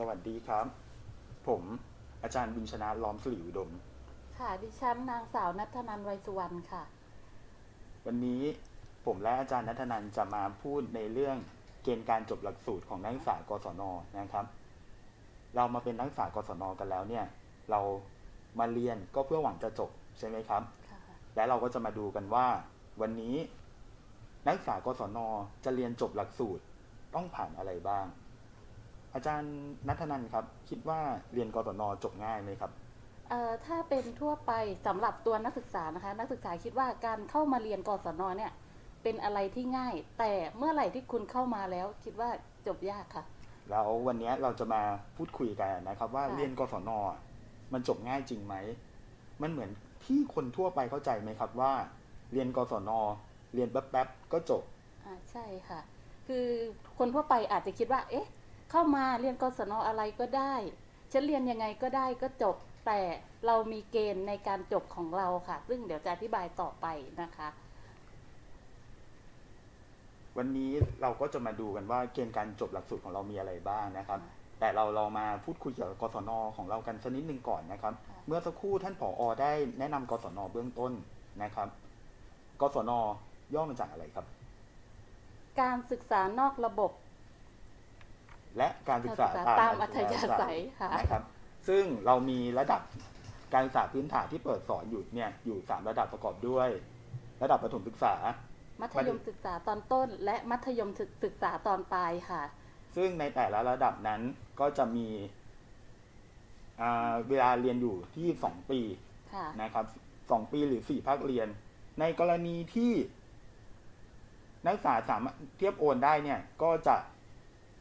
สวัสดีครับ ผมอาจารย์บุญชนะล้อมสลิวดม ค่ะ ดิฉันนางสาวนัทนันท์ไวยสุวรรณค่ะ วันนี้ผมและอาจารย์นัทนันท์จะมาพูดในเรื่องเกณฑ์การจบหลักสูตรของนักศึกษากศนนะครับ เรามาเป็นนักศึกษากศนกันแล้วเนี่ย เรามาเรียนก็เพื่อหวังจะจบใช่ไหมครับค่ะและเราก็จะมาดูกันว่า วันนี้นักศึกษากศนจะเรียนจบหลักสูตรต้องผ่านอะไรบ้าง อาจารย์นัทนันท์ครับ คิดว่าเรียนกศนจบง่ายไหมครับ เอ่อถ้าเป็นทั่วไปสำหรับตัวนักศึกษานะคะ นักศึกษาคิดว่าการเข้ามาเรียนกศนเนี่ย เป็นอะไรที่ง่าย แต่เมื่อไหร่ที่คุณเข้ามาแล้ว คิดว่าจบยากค่ะ แล้ววันนี้เราจะมาพูดคุยกันนะครับ ว่าค่ะ เรียนกศนอะมันจบง่ายจริงไหม มันเหมือนที่คนทั่วไปเข้าใจไหมครับว่า เรียนกศนเรียนแป๊บๆก็จบ อ่าใช่ค่ะ คือคนทั่วไปอาจจะคิดว่า เอ๊ะ เข้ามาเรียนกศนอะไรก็ได้ฉันเรียนยังไงก็ได้ก็จบแต่เรามีเกณฑ์ในการจบของเราค่ะ ซึ่งเดี๋ยวจะอธิบายต่อไปนะคะ วันนี้เราก็จะมาดูกันว่าเกณฑ์การจบหลักสูตรของเรามีอะไรบ้างนะครับค่ะแต่เราเรามาพูดคุยเกี่ยวกับกศนของเรากันสักนิดนึงก่อนนะครับค่ะเมื่อสักครู่ท่านผอได้แนะนำกศนเบื้องต้นนะครับ กศนย่อมาจากอะไรครับ การศึกษานอกระบบ และการศึกษาการศึกษาตามอัธยาศัยค่ะนะครับ ซึ่งเรามีระดับการศึกษาพื้นฐานที่เปิดสอนอยู่เนี่ยอยู่สามระดับประกอบด้วย ระดับประถมศึกษา มัธยมศึกษาตอนต้น และมัธยมศึกษาตอนปลายค่ะ ซึ่งในแต่ละระดับนั้นก็จะมีอ่าเวลาเรียนอยู่ที่สองปีค่ะนะครับสองปีหรือสี่ภาคเรียน ในกรณีที่นักศึกษาสามารถเทียบโอนได้เนี่ยก็จะ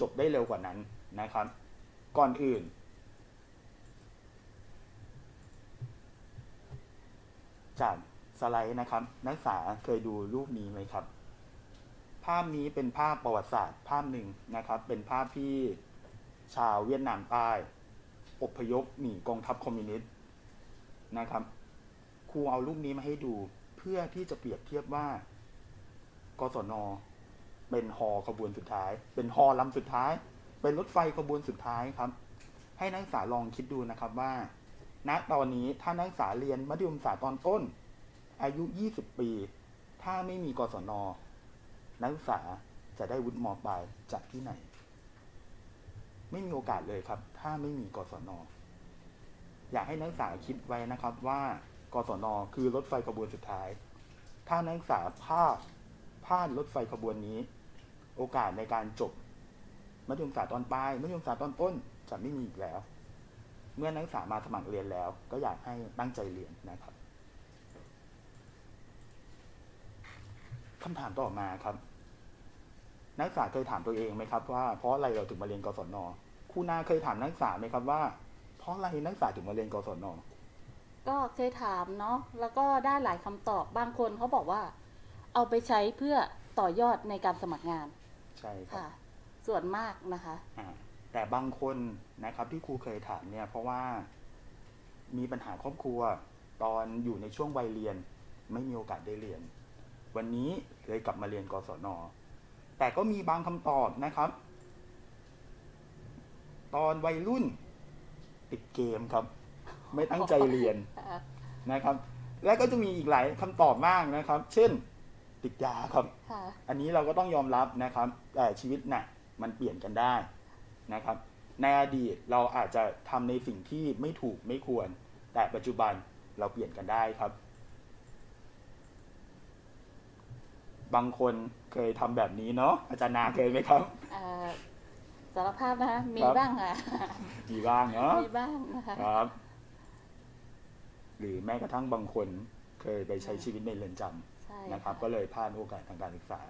จบได้เร็วกว่านั้นนะครับ ก่อนอื่น จากสไลด์นะครับ นักศึกษาเคยดูรูปนี้ไหมครับ ภาพนี้เป็นภาพประวัติศาสตร์ภาพหนึ่งนะครับ เป็นภาพที่ชาวเวียดนามใต้อพยพหนีกองทัพคอมมิวนิสต์นะครับครูเอารูปนี้มาให้ดูเพื่อที่จะเปรียบเทียบว่ากศน เป็นฮอขบวนสุดท้าย เป็นฮอลำสุดท้าย เป็นรถไฟขบวนสุดท้ายครับ ให้นักศึกษาลองคิดดูนะครับว่า ณ ตอนนี้ถ้านักศึกษาเรียนมัธยมศึกษาตอนต้น อายุ 20 ปี ถ้าไม่มีกศน นักศึกษาจะได้วุฒิมปลายจากที่ไหน ไม่มีโอกาสเลยครับ ถ้าไม่มีกศน อยากให้นักศึกษาคิดไว้นะครับว่ากศน คือรถไฟขบวนสุดท้าย ถ้านักศึกษาพลาดพลาดรถไฟขบวนนี้ โอกาสในการจบมัธยมศึกษาตอนปลายมัธยมศึกษาตอนต้นจะไม่มีอีกแล้ว เมื่อนักศึกษามาสมัครเรียนแล้ว ก็อยากให้ตั้งใจเรียนนะครับคำถามต่อมาครับ นักศึกษาเคยถามตัวเองไหมครับว่าเพราะอะไรเราถึงมาเรียนกศนครูนาเคยถามนักศึกษาไหมครับว่า เพราะอะไรนักศึกษาถึงมาเรียนกศนก็เคยถามเนาะแล้วก็ได้หลายคำตอบบางคนเขาบอกว่า เอาไปใช้เพื่อต่อยอดในการสมัครงาน ใช่ครับค่ะส่วนมากนะคะ อ่าแต่บางคนนะครับที่ครูเคยถามเนี่ยเพราะว่ามีปัญหาครอบครัวตอนอยู่ในช่วงวัยเรียน ไม่มีโอกาสได้เรียน วันนี้เลยกลับมาเรียนกศน แต่ก็มีบางคำตอบนะครับ ตอนวัยรุ่นติดเกมครับ ไม่ตั้งใจเรียน นะครับและก็จะมีอีกหลายคำตอบมากนะครับ เช่น ติดยาครับ ค่ะ อันนี้เราก็ต้องยอมรับนะครับแต่ชีวิตน่ะมันเปลี่ยนกันได้นะครับ ในอดีตเราอาจจะทำในสิ่งที่ไม่ถูกไม่ควร แต่ปัจจุบันเราเปลี่ยนกันได้ครับ บางคนเคยทำแบบนี้เนาะอาจารย์นาเคยไหมครับ เอ่อสารภาพนะคะมีครับ บ้างค่ะ มีบ้างเนาะ มีบ้างนะคะ ครับ หรือแม้กระทั่งบางคนเคยไปใช้ชีวิตในเรือนจำใช่ นะครับ ก็เลยพลาดโอกาสทางการศึกษา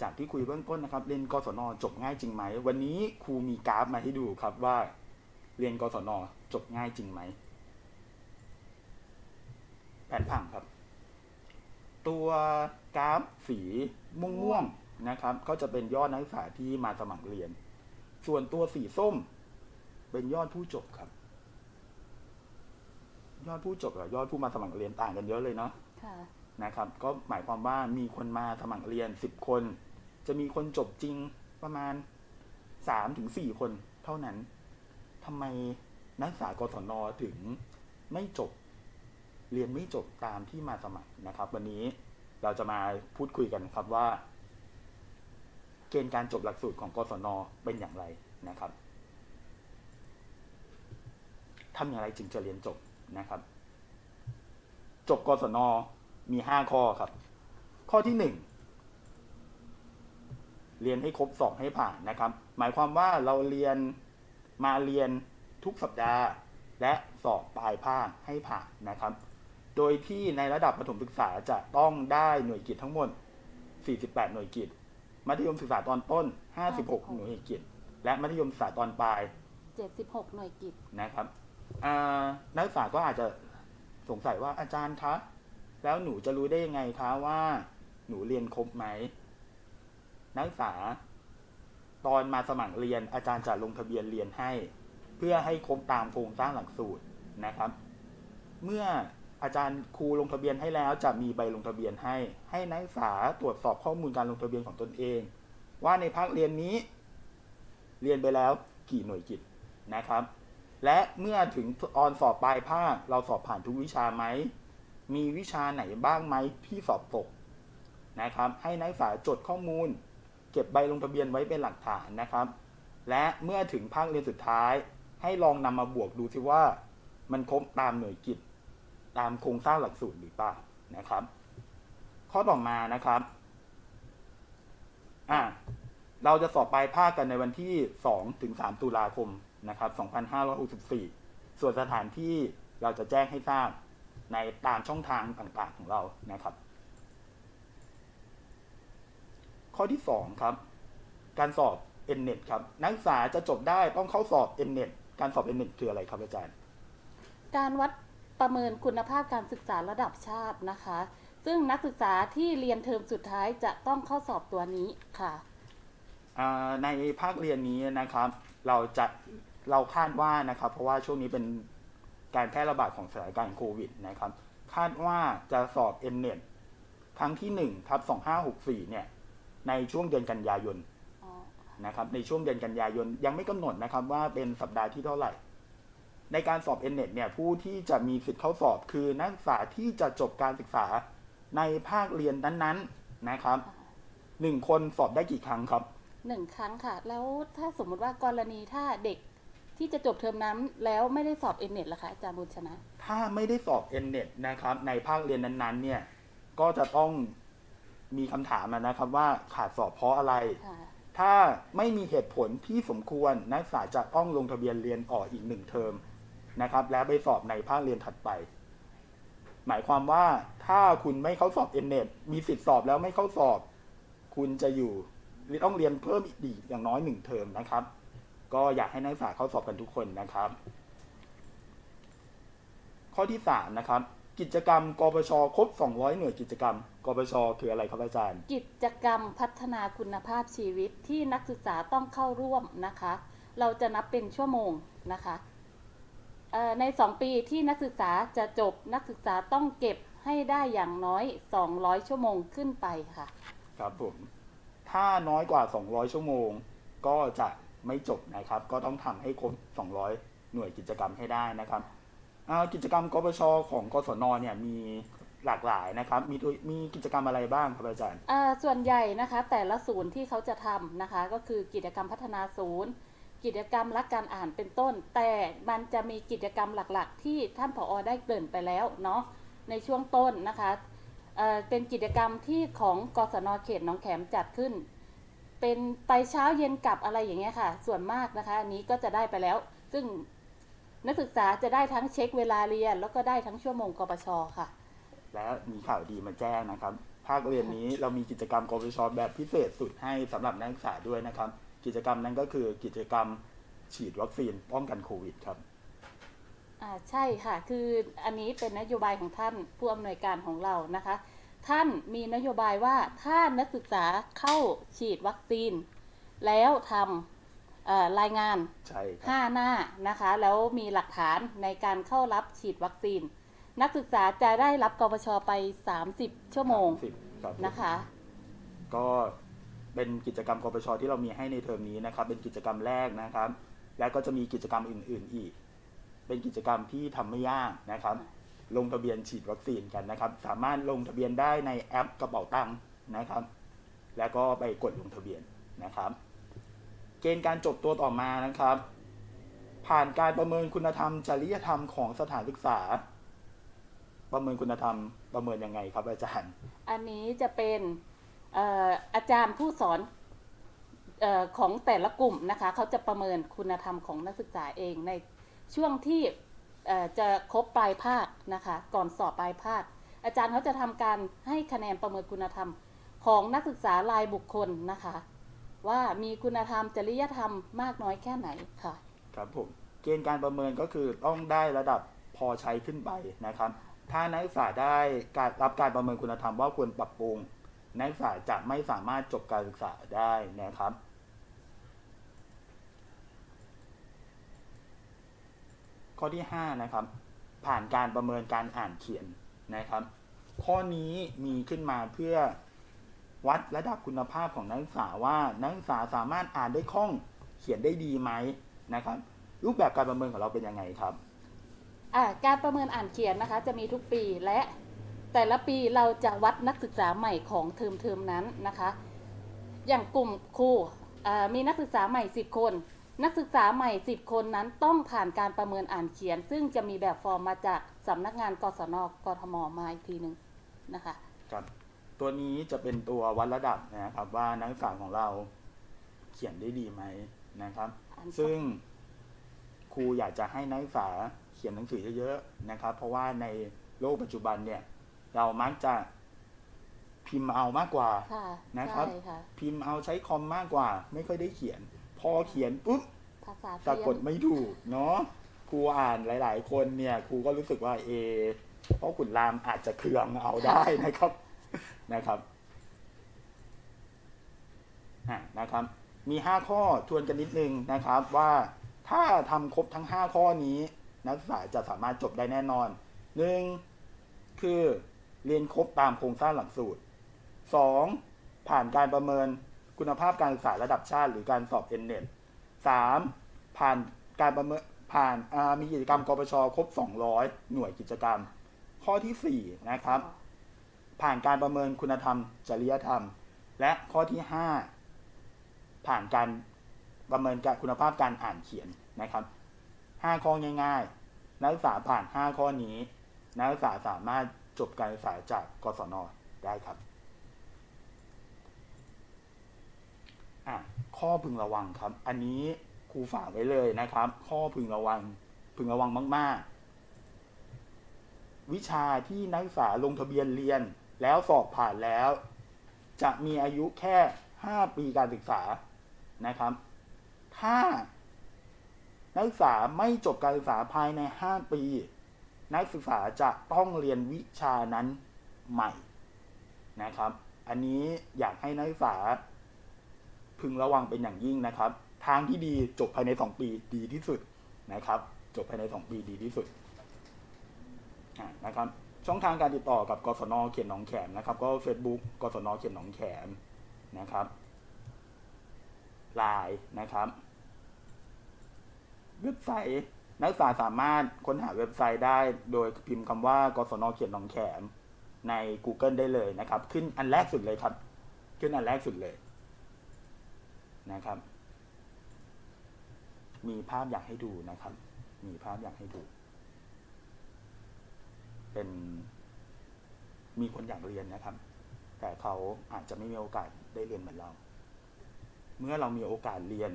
จากที่คุยเบื้องต้นนะครับ เรียนกศนจบง่ายจริงไหม วันนี้ครูมีกราฟมาให้ดูครับว่า เรียนกศนจบง่ายจริงไหม แผนผังครับ ตัวกราฟสีม่วงๆนะครับ ก็จะเป็นยอดนักศึกษาที่มาสมัครเรียน ส่วนตัวสีส้ม เป็นยอดผู้จบครับ ยอดผู้จบกับยอดผู้มาสมัครเรียนต่างกันเยอะเลยเนาะค่ะ นะครับ ก็หมายความว่ามีคนมาสมัครเรียน10คน จะมีคนจบจริงประมาณ3-4ถึง4คนเท่านั้นทำไมนักศึกษากศนถึงไม่จบ เรียนไม่จบตามที่มาสมัครนะครับ วันนี้เราจะมาพูดคุยกันครับว่า เกณฑ์การจบหลักสูตรของกศนเป็นอย่างไรนะครับ ทำอย่างไรจึงจะเรียนจบนะครับ จบกศนมีห้าข้อครับ ข้อที่หนึ่งเรียนให้ครบสอบให้ผ่านนะครับ หมายความว่าเราเรียนมาเรียนทุกสัปดาห์ และสอบปลายภาคให้ผ่านนะครับ โดยที่ในระดับประถมศึกษาจะต้องได้หน่วยกิตทั้งหมด 48 หน่วยกิตมัธยมศึกษาตอนต้น 56 หน่วยกิตและมัธยมศึกษาตอนปลาย 76 หน่วยกิจนะครับอ่า นักศึกษาก็อาจจะสงสัยว่าอาจารย์คะ แล้วหนูจะรู้ได้ยังไงคะว่า หนูเรียนครบไหม นักศึกษา ตอนมาสมัครเรียนอาจารย์จะลงทะเบียนเรียนให้ เพื่อให้ครบตามโครงสร้างหลักสูตรนะครับ เมื่ออาจารย์ครูลงทะเบียนให้แล้วจะมีใบลงทะเบียนให้ ให้นักศึกษาตรวจสอบข้อมูลการลงทะเบียนของตนเอง ว่าในภาคเรียนนี้ เรียนไปแล้วกี่หน่วยกิตนะครับ และเมื่อถึงออนสอบปลายภาคเราสอบผ่านทุกวิชาไหม มีวิชาไหนบ้างไหมที่สอบตกนะครับ ให้นักศึกษาจดข้อมูล เก็บใบลงทะเบียนไว้เป็นหลักฐานนะครับ และเมื่อถึงภาคเรียนสุดท้าย ให้ลองนำมาบวกดูซิว่า มันครบตามหน่วยกิตตามโครงสร้างหลักสูตรหรือเปล่านะครับ ข้อต่อมานะครับอ่าเราจะสอบปลายภาคกันในวันที่ 2 ถึง 3 ตุลาคม นะครับ 2564 ส่วนสถานที่เราจะแจ้งให้ทราบในตามช่องทางต่างๆของเรานะครับ ข้อที่ 2 ครับ การสอบ NNET ครับ นักศึกษาจะจบได้ต้องเข้าสอบ NNET การสอบ NNET คืออะไรครับอาจารย์ การวัดประเมินคุณภาพการศึกษาระดับชาตินะคะ ซึ่งนักศึกษาที่เรียนเทอมสุดท้ายจะต้องเข้าสอบตัวนี้ค่ะอ่าในภาคเรียนนี้นะครับ เราจะ เราคาดว่านะครับ เพราะว่าช่วงนี้เป็นการแพร่ระบาดของสถานการณ์โควิดนะครับ คาดว่าจะสอบ n n e t ครั้งที่1ทับ2564 เนี่ย ในช่วงเดือนกันยายนนะครับ ในช่วงเดือนกันยายนยังไม่กำหนดนะครับว่าเป็นสัปดาห์ที่เท่าไหร่ ในการสอบ n n e t เนี่ยผู้ที่จะมีสิทธิ์เข้าสอบคือนักศึกษาที่จะจบการศึกษาในภาคเรียนนั้นๆนะครับหนึ่งคนสอบได้กี่ครั้งครับหนึ่งครั้งค่ะ แล้วถ้าสมมุติว่ากรณีถ้าเด็ก ที่จะจบเทอมนั้นแล้วไม่ได้สอบเอ็นเน็ตล่ะคะอาจารย์บุญชนะ ถ้าไม่ได้สอบ n n e t นะครับ ในภาคเรียนนั้นๆ เนี่ย ก็จะต้องมีคำถามอะนะครับว่าขาดสอบเพราะอะไร ค่ะ ถ้าไม่มีเหตุผลที่สมควรนักศึกษาจะต้องลงทะเบียนเรียนออกอีกหนึ่งเทอมนะครับ แล้วไปสอบในภาคเรียนถัดไป หมายความว่าถ้าคุณไม่เข้าสอบ n n e t มีสิทธิ์สอบแล้วไม่เข้าสอบ คุณจะอยู่ต้องเรียนเพิ่มอีกอย่างน้อยหนึ่งเทอมนะครับ ก็อยากให้นักศึกษาเข้าสอบกันทุกคนนะครับ ข้อที่สามนะครับ กิจกรรมกปชครบ 200 หน่วยกิจกรรมกปชคืออะไรครับอาจารย์ กิจกรรมพัฒนาคุณภาพชีวิตที่นักศึกษาต้องเข้าร่วมนะคะ เราจะนับเป็นชั่วโมงนะคะเอ่อใน 2 ปีที่นักศึกษาจะจบนักศึกษาต้องเก็บให้ได้อย่างน้อย 200 ชั่วโมงขึ้นไปค่ะ ครับผม ถ้าน้อยกว่า 200 ชั่วโมง ก็จะ ไม่จบนะครับ ก็ต้องทำให้ครบ 200 หน่วยกิจกรรมให้ได้นะครับกิจกรรมกปชของกศนเนี่ยมีหลากหลายนะครับ มีมีกิจกรรมอะไรบ้างครับอาจารย์ส่วนใหญ่นะคะแต่ละศูนย์ที่เขาจะทำนะคะ ก็คือกิจกรรมพัฒนาศูนย์ กิจกรรมรักการอ่านเป็นต้น แต่มันจะมีกิจกรรมหลักๆ ที่ท่านผอได้เกริ่นไปแล้วเนาะในช่วงต้นนะคะเเป็นกิจกรรมที่ของกศนเขตหนองแขมจัดขึ้น เป็นไปเช้าเย็นกลับอะไรอย่างเงี้ยค่ะ ส่วนมากนะคะอันนี้ก็จะได้ไปแล้ว ซึ่งนักศึกษาจะได้ทั้งเช็คเวลาเรียน แล้วก็ได้ทั้งชั่วโมงกปชค่ะ และมีข่าวดีมาแจ้งนะครับ ภาคเรียนนี้เรามีกิจกรรมกปชแบบพิเศษสุดให้สำหรับนักศึกษาด้วยนะครับ กิจกรรมนั้นก็คือกิจกรรมฉีดวัคซีนป้องกันโควิดครับอ่าใช่ค่ะ คืออันนี้เป็นนโยบายของท่านผู้อำนวยการของเรานะคะ ท่านมีนโยบายว่าถ้านักศึกษาเข้าฉีดวัคซีน แล้วทำเอ่อรายงานใช่ครับ5หน้านะคะ แล้วมีหลักฐานในการเข้ารับฉีดวัคซีน นักศึกษาจะได้รับกปชไป 30 ชั่วโมงสิบครับผมนะคะ ก็เป็นกิจกรรมกปชที่เรามีให้ในเทอมนี้นะครับ เป็นกิจกรรมแรกนะครับ แล้วก็จะมีกิจกรรมอื่น ๆอีก เป็นกิจกรรมที่ทำไม่ยากนะครับ ลงทะเบียนฉีดวัคซีนกันนะครับ สามารถลงทะเบียนได้ในแอปกระเป๋าตังค์นะครับ แล้วก็ไปกดลงทะเบียนนะครับ เกณฑ์การจบตัวต่อมานะครับ ผ่านการประเมินคุณธรรม จริยธรรมของสถานศึกษา ประเมินคุณธรรมประเมินยังไงครับอาจารย์ อันนี้จะเป็นอออาจารย์ผู้สอนออของแต่ละกลุ่มนะคะ เขาจะประเมินคุณธรรมของนักศึกษาเองในช่วงที่ จะครบปลายภาคนะคะ ก่อนสอบปลายภาค อาจารย์เขาจะทำการให้คะแนนประเมินคุณธรรมของนักศึกษารายบุคคลนะคะ ว่ามีคุณธรรมจริยธรรมมากน้อยแค่ไหนค่ะ ครับผมเกณฑ์การประเมินก็คือต้องได้ระดับพอใช้ขึ้นไปนะครับ ถ้านักศึกษาได้การรับการประเมินคุณธรรมว่าควรปรับปรุง นักศึกษาจะไม่สามารถจบการศึกษาได้นะครับ ข้อที่5นะครับผ่านการประเมินการอ่านเขียนนะครับ ข้อนี้มีขึ้นมาเพื่อวัดระดับคุณภาพของนักศึกษาว่านักศึกษาสามารถอ่านได้คล่องเขียนได้ดีไหมนะครับ รูปแบบการประเมินของเราเป็นยังไงครับการประเมินอ่านเขียนนะคะ จะมีทุกปีและแต่ละปีเราจะวัดนักศึกษาใหม่ของเทอมเทอมนั้นนะคะ อย่างกลุ่มครูมีนักศึกษาใหม่ 10 คน นักศึกษาใหม่ 10 คนนั้นต้องผ่านการประเมินอ่านเขียน ซึ่งจะมีแบบฟอร์มมาจากสำนักงานกศนกทมมาอีกทีหนึ่งนะคะครับตัวนี้จะเป็นตัววัดระดับนะครับว่านักศึกษาของเราเขียนได้ดีไหมนะครับอันซึ่งครูอยากจะให้นักศึกษาเขียนหนังสือเยอะๆนะครับ เพราะว่าในโลกปัจจุบันเนี่ย เรามักจะพิมพ์เอามากกว่าค่ะนะครับใช่ค่ะพิมพ์เอาใช้คอมมากกว่า ไม่ค่อยได้เขียน พอเขียนปุ๊บภาษาสะเทียกดนไม่ถูกเนาะครูอ่านหลาย ๆ คนเนี่ยครูก็รู้สึกว่าเอเพราะขุนรามอาจจะเคืองเอาได้นะครับนะครับอะนะครับ มีห้าข้อทวนกันนิดนึงนะครับว่าถ้าทำครบทั้งห้าข้อนี้ นักศึกษาจะสามารถจบได้แน่นอนหนึ่งคือเรียนครบตามโครงสร้างหลักสูตรสองผ่านการประเมิน คุณภาพการศึกษาระดับชาติ หรือการสอบเอ็นเน็ตสามผ่านการประเมินผ่านมีกิจกรรมกปชครบ 200 หน่วยกิจกรรม ข้อที่สี่นะครับ ผ่านการประเมินคุณธรรม จริยธรรม และข้อที่ห้าผ่านการประเมินการคุณภาพการอ่านเขียนนะครับห้าข้อง่ายๆ นักศึกษาผ่านห้าข้อนี้ นักศึกษาสามารถจบการศึกษาจากกศนได้ครับ อะข้อพึงระวังครับ อันนี้ครูฝากไว้เลยนะครับ ข้อพึงระวัง พึงระวังมาก ๆ วิชาที่นักศึกษาลงทะเบียนเรียนแล้วสอบผ่านแล้ว จะมีอายุแค่ 5 ปีการศึกษานะครับ ถ้านักศึกษาไม่จบการศึกษาภายใน 5 ปี นักศึกษาจะต้องเรียนวิชานั้นใหม่นะครับ อันนี้อยากให้นักศึกษา พึงระวังเป็นอย่างยิ่งนะครับ ทางที่ดีจบภายใน 2 ปีดีที่สุดนะครับ จบภายใน 2 ปีดีที่สุดะนะครับ ช่องทางการติดต่อกับกศนเขียนหนองแขมนะครับ ก็ Facebook กศนเขียนหนองแขมนะครับไลน์นะครับ เว็บไซต์นักศึกษาสามารถค้นหาเว็บไซต์ได้ โดยพิมพ์คำว่ากศนเขียนหนองแขมใน Google ได้เลยนะครับ ขึ้นอันแรกสุดเลยครับ ขึ้นอันแรกสุดเลย นะครับ มีภาพอยากให้ดูนะครับ มีภาพอยากให้ดู เป็นมีคนอยากเรียนนะครับ แต่เขาอาจจะไม่มีโอกาสได้เรียนเหมือนเรา เมื่อเรามีโอกาสเรียน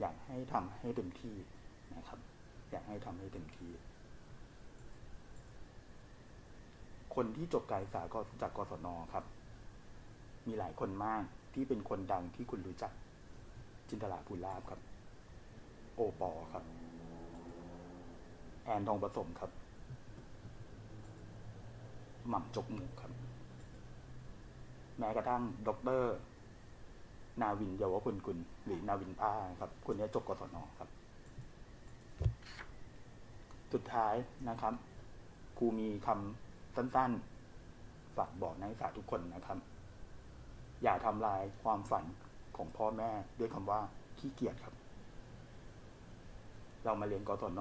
อยากให้ทำให้เต็มที่นะครับ อยากให้ทำให้เต็มที่ คนที่จบการศึกษาจากกศนครับ มีหลายคนมาก ที่เป็นคนดังที่คุณรู้จัก จินตลาภูลาภครับ โอปอครับ แอนทองผสมครับ หม่ำจกหมูครับ แม้กระทั่งด็อกเตอร์นาวินเยาวพลกุลหรือนาวินป้าครับคนนี้จบกศนครับ สุดท้ายนะครับครูมีคำสั้นๆฝากบอกนักศึกษาทุกคนนะครับ อย่าทำลายความฝันของพ่อแม่ด้วยคำว่าขี้เกียจครับ เรามาเรียนกศน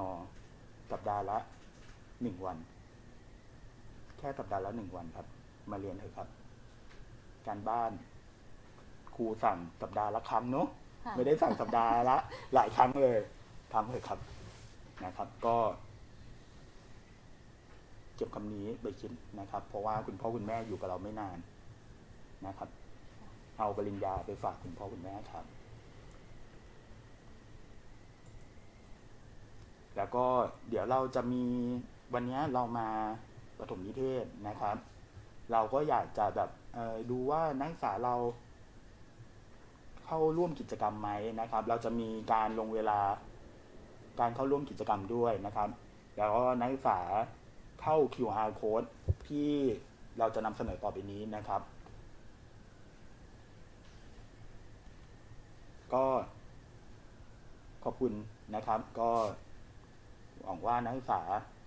สัปดาห์ละหนึ่งวัน แค่สัปดาห์ละหนึ่งวันครับ มาเรียนเถอะครับ การบ้าน ครูสั่งสัปดาห์ละครั้งเนาะค่ะไม่ได้สั่งสัปดาห์ละหลายครั้งเลยทำเถอะครับนะครับ ก็เก็บคำนี้ไปคิดนะครับ เพราะว่าคุณพ่อคุณแม่อยู่กับเราไม่นานนะครับ เอาปริญญาไปฝากคุณพ่อคุณแม่ครับ แล้วก็เดี๋ยวเราจะมีวันนี้เรามาประถมนิเทศนะครับ เราก็อยากจะแบบดูว่านักศึกษาเราเข้าร่วมกิจกรรมไหมนะครับ เราจะมีการลงเวลาการเข้าร่วมกิจกรรมด้วยนะครับ แล้วก็นักศึกษาเข้า QR code ที่เราจะนำเสนอต่อไปนี้นะครับ ก็ขอบคุณนะครับ ก็หวังว่านักศึกษา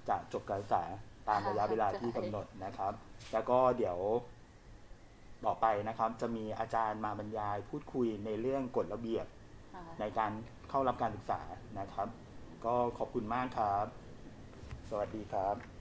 จะจบการศึกษาตามระยะเวลาที่กำหนดนะครับ แล้วก็เดี๋ยวต่อไปนะครับ จะมีอาจารย์มาบรรยายพูดคุยในเรื่องกฎระเบียบค่ะในการเข้ารับการศึกษานะครับ ก็ขอบคุณมากครับ สวัสดีครับ